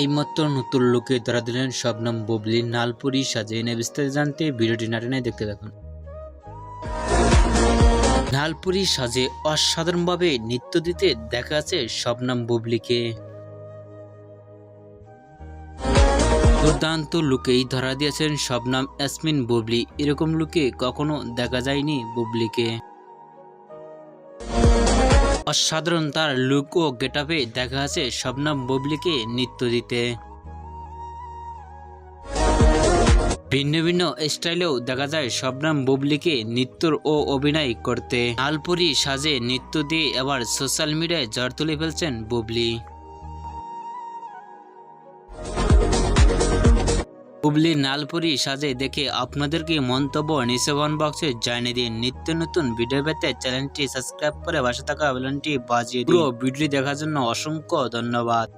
এইমাত্র নতুন লোকে ধরা দিলেন শবনম বুবলি নালপুরি সাজে এনে বিস্তারিত জানতে ভিডিওটি নাটনে দেখতে দেখুন নালপুরি সাজে অসাধারণভাবে নৃত্য দিতে দেখা যাচ্ছে শবনম বুবলিকে। দুর্দান্ত লুকেই ধরা দিয়েছেন শবনম ইয়াসমিন বুবলি। এরকম লুকে কখনো দেখা যায়নি বুবলিকে। অসাধারণ তার লুক ও গেটআপে দেখা আছে শবনম ববলিকে নৃত্য দিতে। ভিন্ন ভিন্ন স্টাইলেও দেখা যায় শবনম বুবলিকে নৃত্য ও অভিনয় করতে। আলপুরি সাজে নৃত্য দিয়ে এবার সোশ্যাল মিডিয়ায় জড় তুলে ফেলছেন বুবলি। হুবলি নালপুরি সাজে দেখে আপনাদের কি মন্তব্য কমেন্ট বক্সে জানিয়ে দিন। নিত্য নতুন ভিডিও পেতে চ্যানেলটি সাবস্ক্রাইব করে পাশে থাকা বেলনটি বাজিয়ে দিন। পুরো ভিডিও দেখার জন্য অসংখ্য ধন্যবাদ।